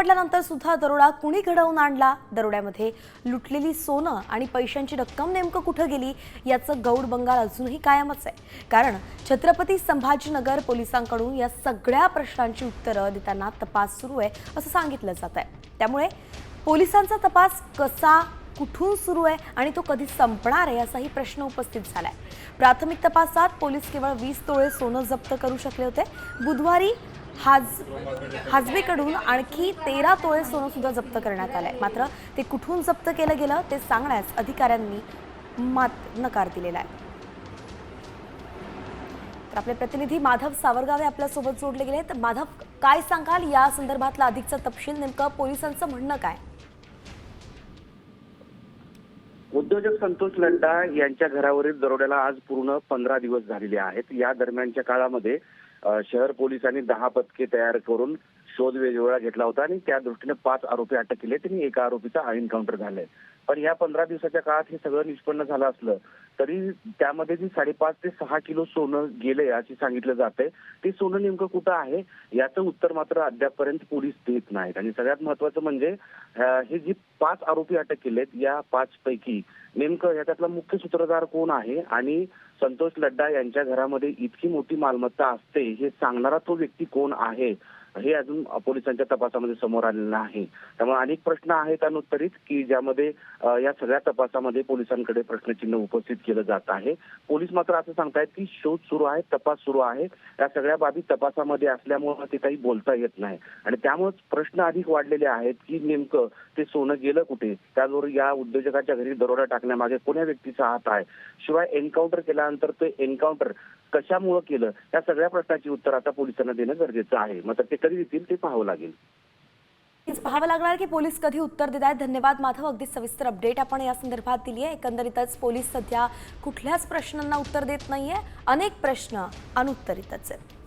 सापडल्यानंतर सुद्धा दरोडा कुणी घडवून आणला? दरोड्यामध्ये लुटलेली सोनं आणि पैशांची रक्कम नेमकं कुठं गेली? याचं गौड बंगाल अजूनही कायमच आहे. कारण छत्रपती संभाजीनगर पोलिसांकडून या सगळ्या प्रश्नांची उत्तरं देताना तपास सुरू आहे असं सांगितलं जात आहे. त्यामुळे पोलिसांचा तपास कसा कुठून सुरू आहे आणि तो कधी संपणार आहे असाही प्रश्न उपस्थित झालाय. प्राथमिक तपासात पोलीस केवळ वीस तोळे सोनं जप्त करू शकले होते. बुधवारी हाज हाजबेकडून आणखी तेरा तोळे सोनं सुद्धा जप्त करण्यात आलंय. मात्र ते कुठून जप्त केलं गेलं ते सांगण्यास अधिकाऱ्यांनी मात नकार दिलेला आहे. तर आपले प्रतिनिधी माधव सावरगावे आपल्यासोबत जोडले गेले तर माधव काय सांगाल? या संदर्भातला अधिकचा तपशील नेमकं पोलिसांचं म्हणणं काय? उद्योजक संतोष लड्डा यांच्या घरावरील दरोड्याला आज पूर्ण पंधरा दिवस झालेले आहेत. या दरम्यानच्या काळामध्ये शहर पोलिसांनी दहा पथके तयार करून शोध वेगवेगळा घेतला होता आणि त्या दृष्टीने पाच आरोपी अटक केले. त्यांनी एका आरोपीचा एन्काउंटर झालाय. पण या पंधरा दिवसाच्या काळात हे सगळं निष्पन्न झालं असलं तरी त्यामध्ये जी साडेपाच ते सहा किलो सोनं गेलंय अशी सांगितलं जातंय. ते सोनं नेमकं कुठं आहे? याचं उत्तर मात्र अद्यापपर्यंत पोलीस देत नाहीत. आणि सगळ्यात महत्वाचं म्हणजे हे जी पाच आरोपी अटक केलेत या पाच पैकी नेमकं याच्यातला मुख्य सूत्रधार कोण आहे? आणि संतोष लड्डा यांच्या घरामध्ये इतकी मोठी मालमत्ता असते हे सांगणारा तो व्यक्ती कोण आहे हे अजून पोलिसांच्या तपासामध्ये समोर आलेलं आहे त्यामुळे अनेक प्रश्न आहेत अनुत्तरित की ज्यामध्ये या सगळ्या तपासामध्ये पोलिसांकडे प्रश्नचिन्ह उपस्थित केलं जात आहे. पोलीस मात्र असं सांगतायत की शोध सुरू आहे तपास सुरू आहे. या सगळ्या बाबी तपासामध्ये असल्यामुळे ते काही बोलता येत नाही. आणि त्यामुळेच प्रश्न अधिक वाढलेले आहेत की नेमकं ते सोनं गेलं कुठे? त्याचबरोबर या उद्योजकाच्या घरी दरोडा टाकण्यामागे कोण्या व्यक्तीचा हात आहे? शिवाय एन्काउंटर त्यानंतर ते एन्काउंटर कशामुळे केलं? या सगळ्या प्रश्नाची उत्तर आता पोलिसांना देणं गरजेचं आहे. मग ते कधी देतील ते पाहावं लागेल. पाहावं लागणार की पोलीस कधी उत्तर देत आहेत. धन्यवाद माधव. अगदी सविस्तर अपडेट आपण या संदर्भात दिली आहे. एकंदरीतच पोलीस सध्या कुठल्याच प्रश्नांना उत्तर देत नाहीये. अनेक प्रश्न अनुत्तरितच आहेत.